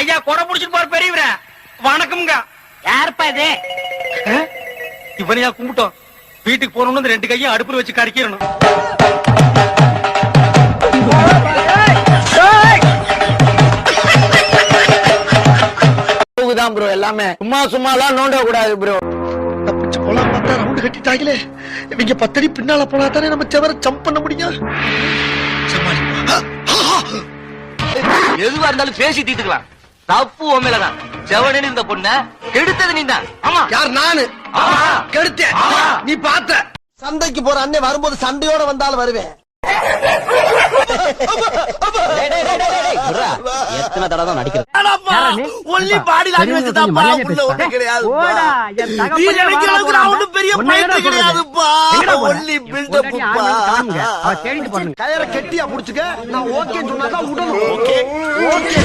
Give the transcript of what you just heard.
ஐயா கொடை புடிச்சிட்டு போற பெரியவர. வணக்கம்ங்க. யாருப்பா இது? இவனையா கும்பிட்டோம். வீட்டுக்கு போனோம்னு ரெண்டு கையும் அடுப்புல வச்சு கறிக்கிறணும் தான் ப்ரோ எல்லாமே. சும்மா சும்மா எல்லாம் நோண்ட கூடாது ப்ரோ தப்பிச்சு போலாம் பார்த்தா ரவுண்டு கட்டிட்டாங்களே. இவங்க பத்தடி பின்னால போனா தானே நம்ம செவர ஜம்ப் பண்ண முடியும். எதுவா இருந்தாலும் பேசி தீர்த்துக்கலாம். தப்பு உன் மேலதான் செவனு இந்த பொண்ண கெடுத்தது நீ தான் ஆமா. யார்? நானு. ஆமா. கெடுத்தேன். நீ பார்த்த. சந்தைக்கு போற அண்ணன் வரும்போது சண்டையோட வந்தாலும் வருவேன். எத்தனை தடவை தான் நடிக்கிறது. ஒன்லி பாடி லாங்குவேஜ் தான்ப்பா உள்ள ஒண்ணு கிடையாதுப்பா. நீ நினைக்கிற அளவுக்கு நான் ஒண்ணும் பெரிய பைத்தியம் கிடையாதுப்பா. பில்டப்ப்பா கயரை கெட்டியா புடிச்சுக்க. நான் ஓகேன்னு சொன்னாதான் விடணும் ஓகே ஓகே